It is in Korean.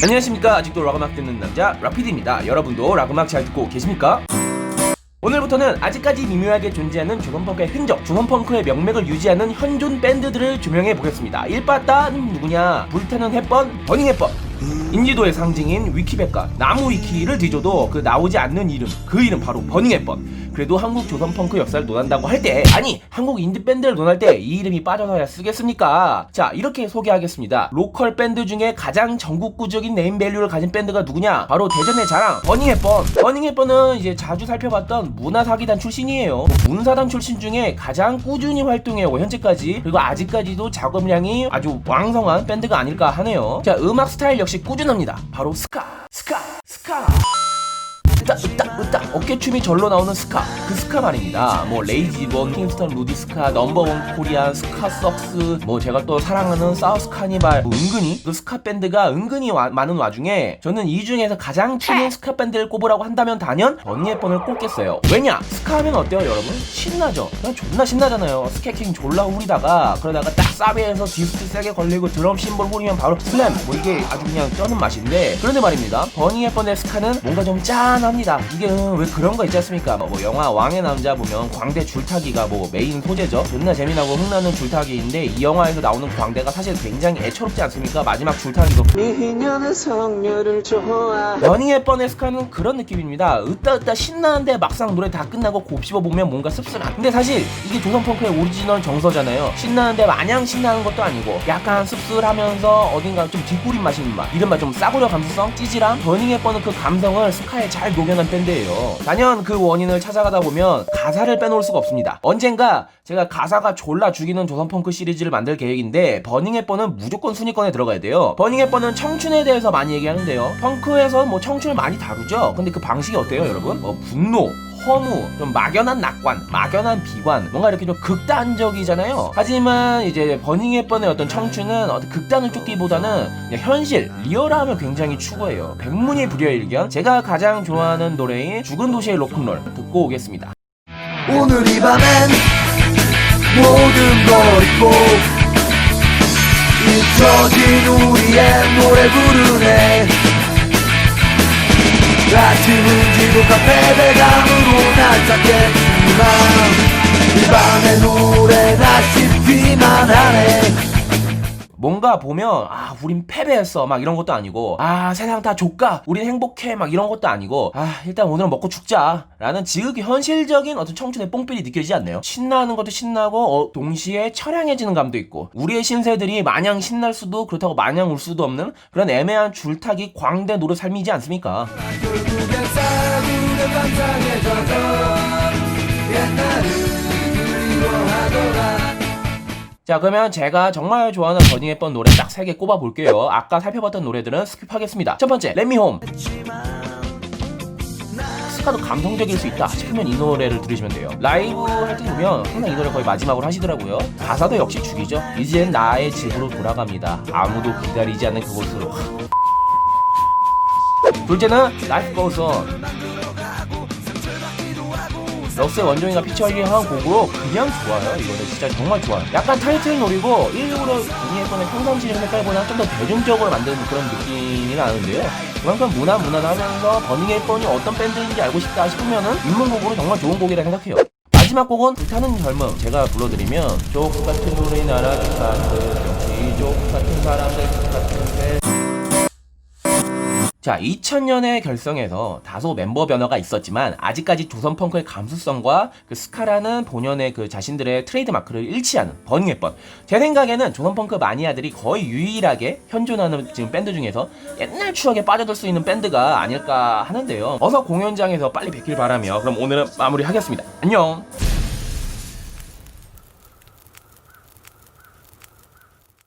안녕하십니까 아직도 락음악 듣는 남자 라피드입니다 여러분도 락음악 잘 듣고 계십니까? 오늘부터는 아직까지 미묘하게 존재하는 조선펑크의 흔적, 조선펑크의 명맥을 유지하는 현존 밴드들을 조명해 보겠습니다. 일빠따는 누구냐? 불타는 햇번, 버닝 햇번. 인지도의 상징인 위키백과 나무 위키를 뒤져도 그 나오지 않는 이름, 그 이름 바로 버닝 햇번. 그래도 한국 조선 펑크 역사를 논한다고 할 때, 아니 한국 인디 밴드를 논할 때 이 이름이 빠져서야 쓰겠습니까? 자 이렇게 소개하겠습니다. 로컬 밴드 중에 가장 전국구적인 네임밸류를 가진 밴드가 누구냐? 바로 대전의 자랑 버닝 햇번. 버닝 햇번은 이제 자주 살펴봤던 문화사기단 출신이에요. 뭐 문사단 출신 중에 가장 꾸준히 활동해오고 현재까지 그리고 아직까지도 작업량이 아주 왕성한 밴드가 아닐까 하네요. 자 음악 스타일 역시 꾸준합니다. 바로 스카, 스카, 스카. 으따 으따 으따. 어깨춤이 절로 나오는 스카. 그 스카 말입니다. 뭐 레이지본 킹스턴 루디 스카 넘버원 코리안 스카 썩스. 뭐 제가 또 사랑하는 사우스 카니발. 뭐 은근히 그 스카 밴드가 은근히 와- 많은 와중에 저는 이 중에서 가장 튀는 스카 밴드를 꼽으라고 한다면 단연 언니의 뻔을 꼽겠어요. 왜냐? 스카 하면 어때요 여러분? 신나죠? 그냥 존나 신나잖아요. 스케킹 졸라 후리다가 그러다가 딱 사비에서 디스트 세게 걸리고 드럼 심볼 후리면 바로 슬램! 뭐 이게 아주 그냥 쩌는 맛인데 그런데 말입니다. 버닝의 뻔의 스카는 뭔가 좀 짠 합니다 이게 음, 왜 그런 거 있지 않습니까 뭐, 뭐 영화 왕의 남자 보면 광대 줄타기가 뭐 메인 소재죠 존나 재미나고 흥나는 줄타기인데 이 영화에서 나오는 광대가 사실 굉장히 애처롭지 않습니까 마지막 줄타기도 미녀는 성녀를 좋아 러닝의 뻔의 스카는 그런 느낌입니다. 으따 으따 신나는데 막상 노래 다 끝나고 곱씹어 보면 뭔가 씁쓸한. 근데 사실 이게 조선 펑크의 오리지널 정서잖아요. 신나는데 마냥 신나는 것도 아니고 약간 씁쓸하면서 어딘가 좀 뒷구림 맛있는 맛. 이른바 좀 싸구려 감수성, 찌질함. 러닝의 뻔은 그 감성을 스카에 잘 녹여 낸 밴드예요. 단연 그 원인을 찾아가다 보면 가사를 빼놓을 수가 없습니다. 언젠가 제가 가사가 졸라 죽이는 조선펑크 시리즈를 만들 계획인데 버닝의 뻔은 무조건 순위권에 들어가야 돼요. 버닝의 뻔은 청춘에 대해서 많이 얘기하는데요. 펑크에서 뭐 청춘을 많이 다루죠. 근데 그 방식이 어때요, 여러분? 뭐 분노, 허무, 좀 막연한 낙관, 막연한 비관, 뭔가 이렇게 좀 극단적이잖아요. 하지만 이제 버닝의 뻔의 어떤 청춘은 어떤 극단을 쫓기보다는 현실, 리얼함을 굉장히 추구해요. 백문이 불여일견. 제가 가장 좋아하는 노래인 죽은 도시의 로큰롤 듣고 오겠습니다. 오늘 이 밤엔 모든 걸 잊고 잊혀진 우리의 노래 부르네 아침은 지독한 패배감으로 난착했 뭔가 보면 아 우린 패배했어. 막 이런 것도 아니고 아 세상 다 족가. 우린 행복해. 막 이런 것도 아니고 아 일단 오늘은 먹고 죽자. 라는 지극히 현실적인 어떤 청춘의 뽕필이 느껴지지 않나요? 신나는 것도 신나고 어, 동시에 처량해지는 감도 있고 우리의 신세들이 마냥 신날 수도 그렇다고 마냥 울 수도 없는 그런 애매한 줄타기 광대 노릇 삶이지 않습니까? 옛날을 그리워하더라 자 그러면 제가 정말 좋아하는 버닝했던 노래 딱세개 꼽아 볼게요. 아까 살펴봤던 노래들은 스킵하겠습니다. 첫 번째 렛미홈 스카도 감성적일 수 있다 싶으면 이 노래를 들으시면 돼요. 라이브 할 때 보면 항상 이 노래 거의 마지막으로 하시더라고요. 가사도 역시 죽이죠. 이젠 나의 집으로 돌아갑니다. 아무도 기다리지 않는 그곳으로. 둘째는 Goes On 럭스의 원종이가 피처링한 곡으로 그냥 좋아요. 이거는 진짜 정말 좋아요. 약간 타이틀 노리고 일부러 분위기에서는 평상시의 색깔보다 좀 더 대중적으로 만드는 그런 느낌이 나는데요. 그만큼 무난 무난하면서 버닝의 뻔이 어떤 밴드인지 알고 싶다 싶으면은 입문곡으로 정말 좋은 곡이라 생각해요. 마지막 곡은 불타는 젊음 제가 불러드리면 족 같은 우리나라 족 같은 정치 족 같은 사람들 족 같은 새 자, 2000년에 결성해서 다소 멤버 변화가 있었지만 아직까지 조선 펑크의 감수성과 그 스카라는 본연의 그 자신들의 트레이드 마크를 일치하는 버닝의 번. 제 생각에는 조선 펑크 마니아들이 거의 유일하게 현존하는 지금 밴드 중에서 옛날 추억에 빠져들 수 있는 밴드가 아닐까 하는데요. 어서 공연장에서 빨리 뵙길 바라며 그럼 오늘은 마무리하겠습니다. 안녕.